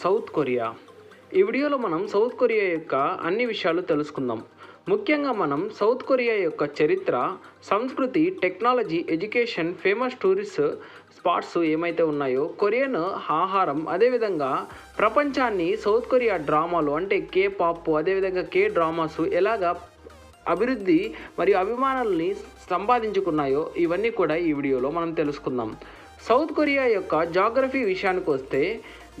South Korea. ఈ వీడియోలో మనం సౌత్ కొరియా యొక్క అన్ని విషయాలు తెలుసుకుందాం. ముఖ్యంగా మనం సౌత్ కొరియా యొక్క చరిత్ర సంస్కృతి technology education famous tourist spots ఏమైతే ఉన్నాయో కొరియన్ ఆహారం అదేవిధంగా ప్రపంచాన్ని సౌత్ కొరియా డ్రామాలు అంటే కే పాప్ అదేవిధంగా కే డ్రామాస్ ఎలాగా అభివృద్ధి మరియు అభిమానుల్ని సంపాదించుకున్నాయో ఇవన్నీ కూడా ఈ వీడియోలో మనం తెలుసుకుందాం. సౌత్ కొరియా యొక్క జాగ్రఫీ విషయానికి వస్తే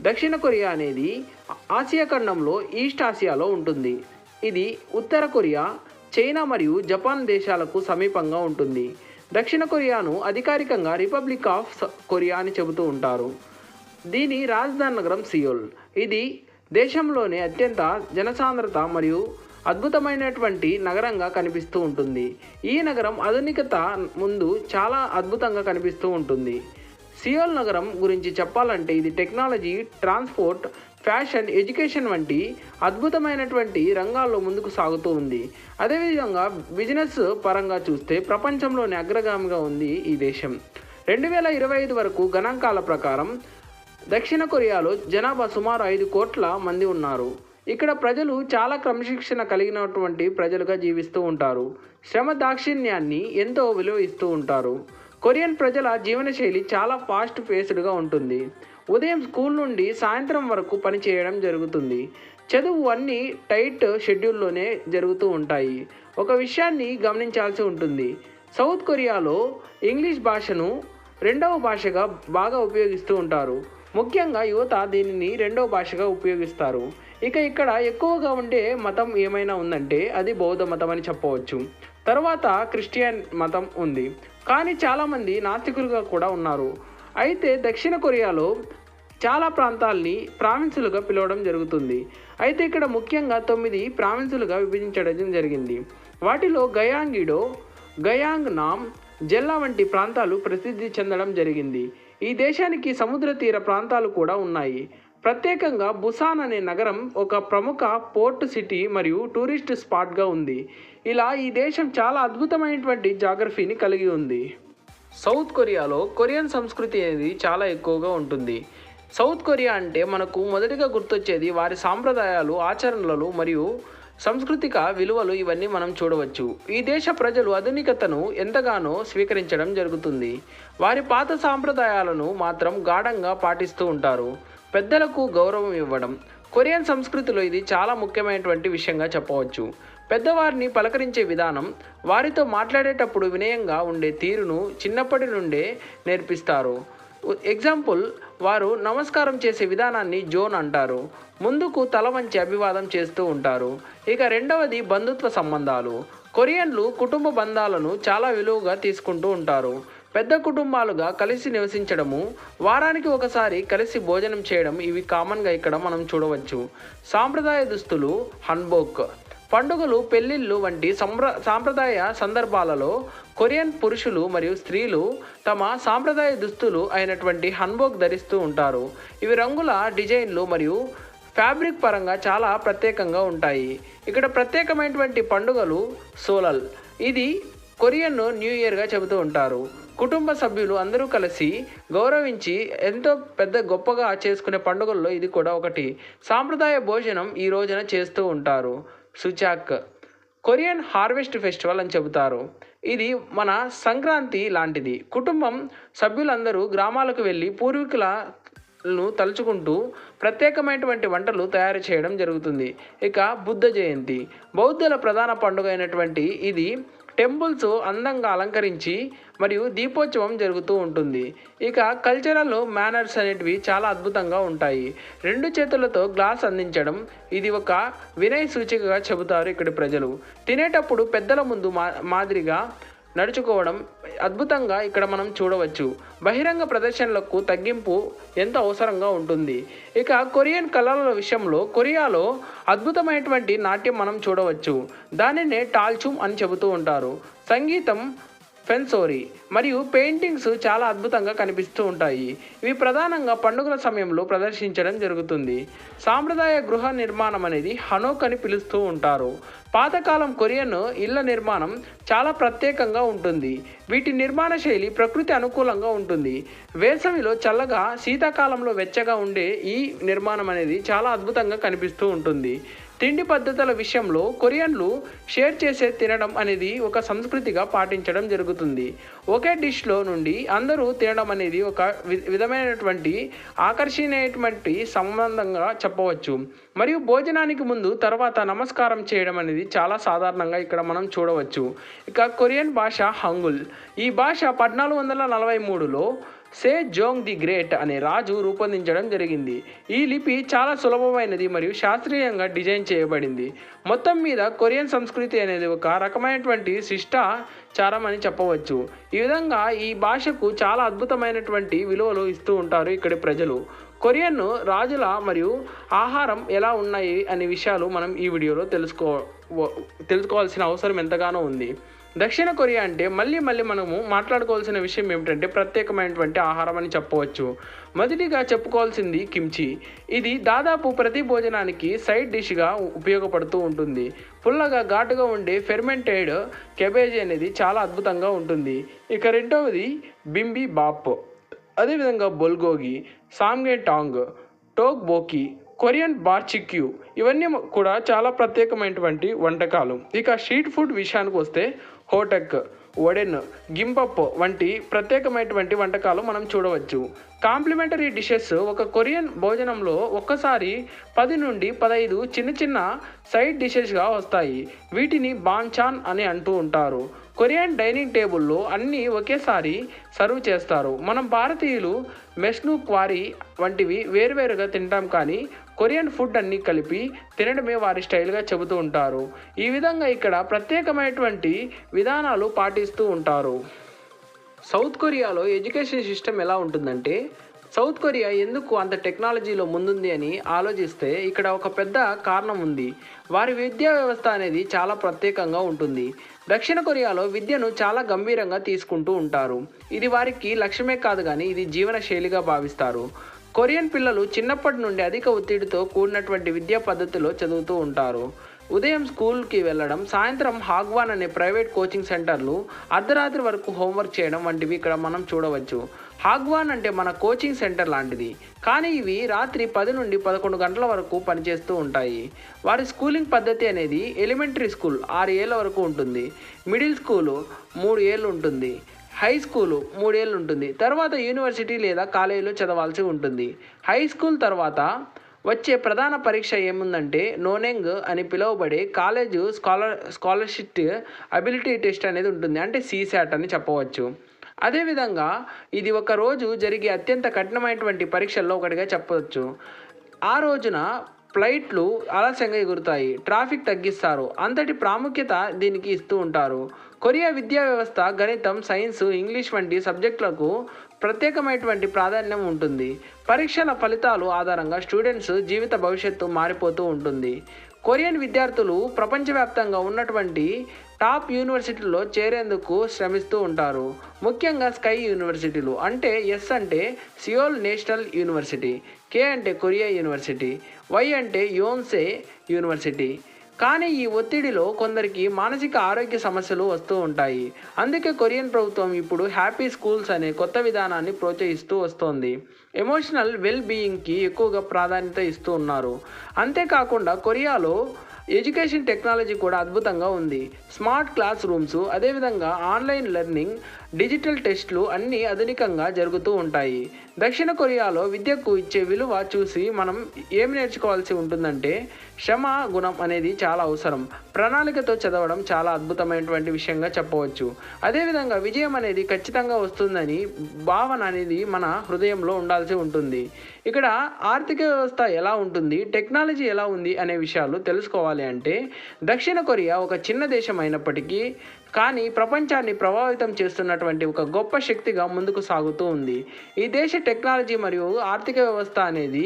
దక్షిణ కొరియా అనేది ఆసియా ఖండంలో ఈస్ట్ ఆసియాలో ఉంటుంది. ఇది ఉత్తర కొరియా చైనా మరియు జపాన్ దేశాలకు సమీపంగా ఉంటుంది. దక్షిణ కొరియాను అధికారికంగా రిపబ్లిక్ ఆఫ్ స- కొరియా అని చెబుతూ ఉంటారు. దీని రాజధాని నగరం సియోల్. ఇది దేశంలోనే అత్యంత జనసాంద్రత మరియు అద్భుతమైనటువంటి నగరంగా కనిపిస్తూ ఉంటుంది. ఈ నగరం ఆధునికత ముందు చాలా అద్భుతంగా కనిపిస్తూ ఉంటుంది. సియోల్ నగరం గురించి చెప్పాలంటే ఇది టెక్నాలజీ ట్రాన్స్పోర్ట్ ఫ్యాషన్ ఎడ్యుకేషన్ వంటి అద్భుతమైనటువంటి రంగాల్లో ముందుకు సాగుతూ ఉంది. అదేవిధంగా బిజినెస్ పరంగా చూస్తే ప్రపంచంలోనే అగ్రగామిగా ఉంది ఈ దేశం. రెండు వేల ఇరవై ఐదు వరకు గణాంకాల ప్రకారం దక్షిణ కొరియాలో జనాభా సుమారు ఐదు కోట్ల మంది ఉన్నారు. ఇక్కడ ప్రజలు చాలా క్రమశిక్షణ కలిగినటువంటి ప్రజలుగా జీవిస్తూ ఉంటారు. శ్రమ దాక్షిణ్యాన్ని ఎంతో విలువ ఇస్తూ ఉంటారు. కొరియన్ ప్రజల జీవనశైలి చాలా ఫాస్ట్ పేస్డ్గా ఉంటుంది. ఉదయం స్కూల్ నుండి సాయంత్రం వరకు పనిచేయడం జరుగుతుంది. చదువు అన్నీ టైట్ షెడ్యూల్లోనే జరుగుతూ ఉంటాయి. ఒక విషయాన్ని గమనించాల్సి ఉంటుంది. సౌత్ కొరియాలో ఇంగ్లీష్ భాషను రెండవ భాషగా బాగా ఉపయోగిస్తూ ఉంటారు. ముఖ్యంగా యువత దీనిని రెండవ భాషగా ఉపయోగిస్తారు. ఇక ఇక్కడ ఎక్కువగా ఉండే మతం ఏమైనా ఉందంటే అది బౌద్ధ మతం అని చెప్పవచ్చు. తర్వాత క్రిస్టియన్ మతం ఉంది. కానీ చాలామంది నాస్తికులుగా కూడా ఉన్నారు. అయితే దక్షిణ కొరియాలో చాలా ప్రాంతాల్ని ప్రావిన్సులుగా పిలవడం జరుగుతుంది. అయితే ఇక్కడ ముఖ్యంగా తొమ్మిది ప్రావిన్సులుగా విభజించడం జరిగింది. వాటిలో గయాంగిడో గయాంగ్ నామ్ జెల్లా వంటి ప్రాంతాలు ప్రసిద్ధి చెందడం జరిగింది. ఈ దేశానికి సముద్ర తీర ప్రాంతాలు కూడా ఉన్నాయి. ప్రత్యేకంగా బుసాన్ అనే నగరం ఒక ప్రముఖ పోర్ట్ సిటీ మరియు టూరిస్ట్ స్పాట్గా ఉంది. ఇలా ఈ దేశం చాలా అద్భుతమైనటువంటి జాగ్రఫీని కలిగి ఉంది. సౌత్ కొరియాలో కొరియన్ సంస్కృతి అనేది చాలా ఎక్కువగా ఉంటుంది. సౌత్ కొరియా అంటే మనకు మొదటిగా గుర్తొచ్చేది వారి సాంప్రదాయాలు ఆచరణలు మరియు సాంస్కృతిక విలువలు ఇవన్నీ మనం చూడవచ్చు. ఈ దేశ ప్రజలు ఆధునికతను ఎంతగానో స్వీకరించడం జరుగుతుంది. వారి పాత సాంప్రదాయాలను మాత్రం గాఢంగా పాటిస్తూ ఉంటారు. పెద్దలకు గౌరవం ఇవ్వడం. కొరియన్ సంస్కృతిలో ఇది చాలా ముఖ్యమైనటువంటి విషయంగా చెప్పవచ్చు. పెద్దవారిని పలకరించే విధానం వారితో మాట్లాడేటప్పుడు వినయంగా ఉండే తీరును చిన్నప్పటి నుండే నేర్పిస్తారు. ఎగ్జాంపుల్ వారు నమస్కారం చేసే విధానాన్ని జోన్ అంటారు. ముందుకు తల వంచి అభివాదం చేస్తూ ఉంటారు. ఇక రెండవది బంధుత్వ సంబంధాలు. కొరియన్లు కుటుంబ బంధాలను చాలా విలువగా తీసుకుంటూ ఉంటారు. పెద్ద కుటుంబాలుగా కలిసి నివసించడము వారానికి ఒకసారి కలిసి భోజనం చేయడం ఇవి కామన్గా ఇక్కడ మనం చూడవచ్చు. సాంప్రదాయ దుస్తులు హన్బోక్ పండుగలు పెళ్ళిళ్ళు వంటి సంప్ర సాంప్రదాయ సందర్భాలలో కొరియన్ పురుషులు మరియు స్త్రీలు తమ సాంప్రదాయ దుస్తులు అయినటువంటి హన్బోక్ ధరిస్తూ ఉంటారు. ఇవి రంగుల డిజైన్లు మరియు ఫ్యాబ్రిక్ పరంగా చాలా ప్రత్యేకంగా ఉంటాయి. ఇక్కడ ప్రత్యేకమైనటువంటి పండుగలు సోలల్. ఇది కొరియన్ న్యూ ఇయర్గా చెబుతూ ఉంటారు. కుటుంబ సభ్యులు అందరూ కలిసి గౌరవించి ఎంతో పెద్ద గొప్పగా చేసుకునే పండుగల్లో ఇది కూడా ఒకటి. సాంప్రదాయ భోజనం ఈ రోజున చేస్తూ ఉంటారు. సుచాక్ కొరియన్ హార్వెస్ట్ ఫెస్టివల్ అని చెబుతారు. ఇది మన సంక్రాంతి లాంటిది. కుటుంబం సభ్యులందరూ గ్రామాలకు వెళ్ళి పూర్వీకులను తలుచుకుంటూ ప్రత్యేకమైనటువంటి వంటలు తయారు చేయడం జరుగుతుంది. ఇక బుద్ధ జయంతి. బౌద్ధుల ప్రధాన పండుగ అయినటువంటి ఇది టెంపుల్స్ అందంగా అలంకరించి మరియు దీపోత్సవం జరుగుతూ ఉంటుంది. ఇక కల్చరల్ మేనర్స్ అనేటివి చాలా అద్భుతంగా ఉంటాయి. రెండు చేతులతో గ్లాస్ అందించడం ఇది ఒక వినయ సూచికగా చెబుతారు ఇక్కడి ప్రజలు. తినేటప్పుడు పెద్దల ముందు మా మాదిరిగా నడుచుకోవడం అద్భుతంగా ఇక్కడ మనం చూడవచ్చు. బహిరంగ ప్రదర్శనలకు తగ్గింపు ఎంత అవసరంగా ఉంటుంది? ఇక కొరియన్ కళల విషయంలో కొరియాలో అద్భుతమైనటువంటి నాట్యం మనం చూడవచ్చు. దానినే టాల్చుమ్ అని చెబుతూ ఉంటారు. సంగీతం ఫెన్సోరీ మరియు పెయింటింగ్స్ చాలా అద్భుతంగా కనిపిస్తూ ఉంటాయి. ఇవి ప్రధానంగా పండుగల సమయంలో ప్రదర్శించడం జరుగుతుంది. సాంప్రదాయ గృహ నిర్మాణం అనేది హనోక్ అని పిలుస్తూ ఉంటారు. పాతకాలం కొరియన్ ఇళ్ళ నిర్మాణం చాలా ప్రత్యేకంగా ఉంటుంది. వీటి నిర్మాణ శైలి ప్రకృతి అనుకూలంగా ఉంటుంది. వేసవిలో చల్లగా శీతాకాలంలో వెచ్చగా ఉండే ఈ నిర్మాణం అనేది చాలా అద్భుతంగా కనిపిస్తూ ఉంటుంది. తిండి పద్ధతుల విషయంలో కొరియన్లు షేర్ చేసే తినడం అనేది ఒక సంస్కృతిగా పాటించడం జరుగుతుంది. ఒకే డిష్లో నుండి అందరూ తినడం అనేది ఒక వి- విధమైనటువంటి ఆకర్షణీయటువంటి సంబంధంగా చెప్పవచ్చు. మరియు భోజనానికి ముందు తర్వాత నమస్కారం చేయడం అనేది చాలా సాధారణంగా ఇక్కడ మనం చూడవచ్చు. ఇక కొరియన్ భాష హంగుల్. ఈ భాష పద్నాలుగు వందల నలభై మూడులో సే జోంగ్ ది గ్రేట్ అనే రాజు రూపొందించడం జరిగింది. ఈ లిపి చాలా సులభమైనది మరియు శాస్త్రీయంగా డిజైన్ చేయబడింది. మొత్తం మీద కొరియన్ సంస్కృతి అనేది ఒక రకమైనటువంటి శిష్టాచారం అని చెప్పవచ్చు. ఈ విధంగా ఈ భాషకు చాలా అద్భుతమైనటువంటి విలువలు ఇస్తూ ఉంటారు ఇక్కడి ప్రజలు. కొరియన్ రాజుల మరియు ఆహారం ఎలా ఉన్నాయి అనే విషయాలు మనం ఈ వీడియోలో తెలుసుకో తెలుసుకోవాల్సిన అవసరం ఎంతగానో ఉంది. దక్షిణ కొరియా అంటే మళ్ళీ మళ్ళీ మనము మాట్లాడుకోవాల్సిన విషయం ఏమిటంటే ప్రత్యేకమైనటువంటి ఆహారం అని చెప్పవచ్చు. మొదటిగా చెప్పుకోవాల్సింది కిమ్చి. ఇది దాదాపు ప్రతి భోజనానికి సైడ్ డిష్గా ఉపయోగపడుతూ ఉంటుంది. పుల్లగా ఘాటుగా ఉండే ఫెర్మెంటెడ్ కెబేజీ అనేది చాలా అద్భుతంగా ఉంటుంది. ఇక రెండవది బింబి బాప్. అదేవిధంగా bulgogi samgyetang tteokbokki Korean barbecue ఇవన్నీ కూడా చాలా ప్రత్యేకమైనటువంటి వంటకాలు. ఇక స్ట్రీట్ ఫుడ్ విషయానికి వస్తే హోటెక్ ఒడెన్ గింపప్ వంటి ప్రత్యేకమైనటువంటి వంటకాలు మనం చూడవచ్చు. కాంప్లిమెంటరీ డిషెస్ ఒక కొరియన్ భోజనంలో ఒక్కసారి పది నుండి పదహైదు చిన్న చిన్న సైడ్ డిషెస్గా వస్తాయి. వీటిని బాన్చాన్ అని అంటూ ఉంటారు. కొరియన్ డైనింగ్ టేబుల్లో అన్నీ ఒకేసారి సర్వ్ చేస్తారు. మనం భారతీయులు మెస్ను క్వారీ వంటివి వేరువేరుగా తింటాం కానీ కొరియన్ ఫుడ్ అన్నీ కలిపి తినడమే వారి స్టైల్గా చెబుతూ ఉంటారు. ఈ విధంగా ఇక్కడ ప్రత్యేకమైనటువంటి విధానాలు పాటిస్తూ ఉంటారు. సౌత్ కొరియాలో ఎడ్యుకేషన్ సిస్టమ్ ఎలా ఉంటుందంటే సౌత్ కొరియా ఎందుకు అంత టెక్నాలజీలో ముందుంది అని ఆలోచిస్తే ఇక్కడ ఒక పెద్ద కారణం ఉంది. వారి విద్యా వ్యవస్థ అనేది చాలా ప్రత్యేకంగా ఉంటుంది. దక్షిణ కొరియాలో విద్యను చాలా గంభీరంగా తీసుకుంటూ ఉంటారు. ఇది వారికి లక్ష్యమే కాదు కానీ ఇది జీవన శైలిగా భావిస్తారు. కొరియన్ పిల్లలు చిన్నప్పటి నుండి అధిక ఒత్తిడితో కూడినటువంటి విద్యా పద్ధతిలో చదువుతూ ఉంటారు. ఉదయం స్కూల్కి వెళ్ళడం సాయంత్రం హాగ్వాన్ అనే ప్రైవేట్ కోచింగ్ సెంటర్లు అర్ధరాత్రి వరకు హోంవర్క్ చేయడం వంటివి ఇక్కడ మనం చూడవచ్చు. హాగ్వాన్ అంటే మన కోచింగ్ సెంటర్ లాంటిది. కానీ ఇవి రాత్రి పది నుండి పదకొండు గంటల వరకు పనిచేస్తూ ఉంటాయి. వారి స్కూలింగ్ పద్ధతి అనేది ఎలిమెంటరీ స్కూల్ ఆరు ఏళ్ళ వరకు ఉంటుంది. మిడిల్ స్కూలు మూడు ఏళ్ళు ఉంటుంది. హై స్కూలు మూడేళ్ళు ఉంటుంది. తర్వాత యూనివర్సిటీ లేదా కాలేజీలో చదవాల్సి ఉంటుంది. హై స్కూల్ తర్వాత వచ్చే ప్రధాన పరీక్ష ఏముందంటే నోనెంగ్ అని పిలువబడే college scholar scholarship ability test అనేది ఉంటుంది. అంటే సీసాట్ అని చెప్పవచ్చు. అదేవిధంగా ఇది ఒక రోజు జరిగే అత్యంత కఠినమైనటువంటి పరీక్షల్లో ఒకటిగా చెప్పవచ్చు. ఆ రోజున ఫ్లైట్లు ఆలస్యంగా ఎగురుతాయి. ట్రాఫిక్ తగ్గిస్తారు. అంతటి ప్రాముఖ్యత దీనికి ఇస్తూ ఉంటారు. కొరియా విద్యా వ్యవస్థ గణితం సైన్స్ ఇంగ్లీష్ వంటి సబ్జెక్టులకు ప్రత్యేకమైనటువంటి ప్రాధాన్యం ఉంటుంది. పరీక్షల ఫలితాలు ఆధారంగా స్టూడెంట్స్ జీవిత భవిష్యత్తు మారిపోతూ ఉంటుంది. కొరియన్ విద్యార్థులు ప్రపంచవ్యాప్తంగా ఉన్నటువంటి టాప్ యూనివర్సిటీల్లో చేరేందుకు శ్రమిస్తూ ఉంటారు. ముఖ్యంగా స్కై యూనివర్సిటీలు అంటే ఎస్ అంటే సియోల్ నేషనల్ యూనివర్సిటీ కే అంటే కొరియా యూనివర్సిటీ వై అంటే యోన్సే యూనివర్సిటీ. కానీ ఈ ఒత్తిడిలో కొందరికి మానసిక ఆరోగ్య సమస్యలు వస్తూ ఉంటాయి. అందుకే కొరియన్ ప్రభుత్వం ఇప్పుడు హ్యాపీ స్కూల్స్ అనే కొత్త విధానాన్ని ప్రోత్సహిస్తూ వస్తోంది. ఎమోషనల్ వెల్ బీయింగ్కి ఎక్కువగా ప్రాధాన్యత ఇస్తూ ఉన్నారు. అంతేకాకుండా కొరియాలో ఎడ్యుకేషన్ టెక్నాలజీ కూడా అద్భుతంగా ఉంది. స్మార్ట్ క్లాస్ రూమ్స్ అదేవిధంగా ఆన్లైన్ లెర్నింగ్ డిజిటల్ టెస్ట్లు అన్నీ ఆధునికంగా జరుగుతూ ఉంటాయి. దక్షిణ కొరియాలో విద్యకు ఇచ్చే విలువ చూసి మనం ఏం నేర్చుకోవాల్సి ఉంటుందంటే శ్రమ గుణం అనేది చాలా అవసరం. ప్రణాళికతో చదవడం చాలా అద్భుతమైనటువంటి విషయంగా చెప్పవచ్చు. అదేవిధంగా విజయం అనేది ఖచ్చితంగా వస్తుందని భావన అనేది మన హృదయంలో ఉండాల్సి ఉంటుంది. ఇక్కడ ఆర్థిక వ్యవస్థ ఎలా ఉంటుంది టెక్నాలజీ ఎలా ఉంది అనే విషయాలు తెలుసుకోవాలి అంటే దక్షిణ కొరియా ఒక చిన్న దేశం అయినప్పటికీ కానీ ప్రపంచాన్ని ప్రభావితం చేస్తున్నటువంటి ఒక గొప్ప శక్తిగా ముందుకు సాగుతూ ఉంది. ఈ దేశ టెక్నాలజీ మరియు ఆర్థిక వ్యవస్థ అనేది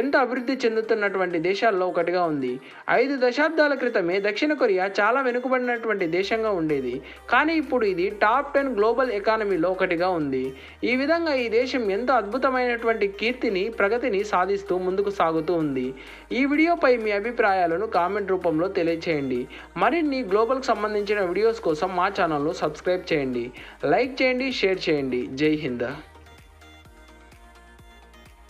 ఎంత అభివృద్ధి చెందుతున్నటువంటి దేశాల్లో ఒకటిగా ఉంది. ఐదు దశాబ్దాల క్రితమే దక్షిణ కొరియా చాలా వెనుకబడినటువంటి దేశంగా ఉండేది. కానీ ఇప్పుడు ఇది టాప్ టెన్ గ్లోబల్ ఎకానమీలో ఒకటిగా ఉంది. ఈ విధంగా ఈ దేశం ఎంతో అద్భుతమైనటువంటి కీర్తిని ప్రగతిని సాధిస్తూ ముందుకు సాగుతూ ఉంది. ఈ వీడియోపై మీ అభిప్రాయాలను కామెంట్ రూపంలో తెలియచేయండి. మరిన్ని గ్లోబల్కి సంబంధించిన వీడియోస్ కోసం కోసం మా ఛానల్ను సబ్స్క్రైబ్ చేయండి లైక్ చేయండి షేర్ చేయండి. జై హింద్.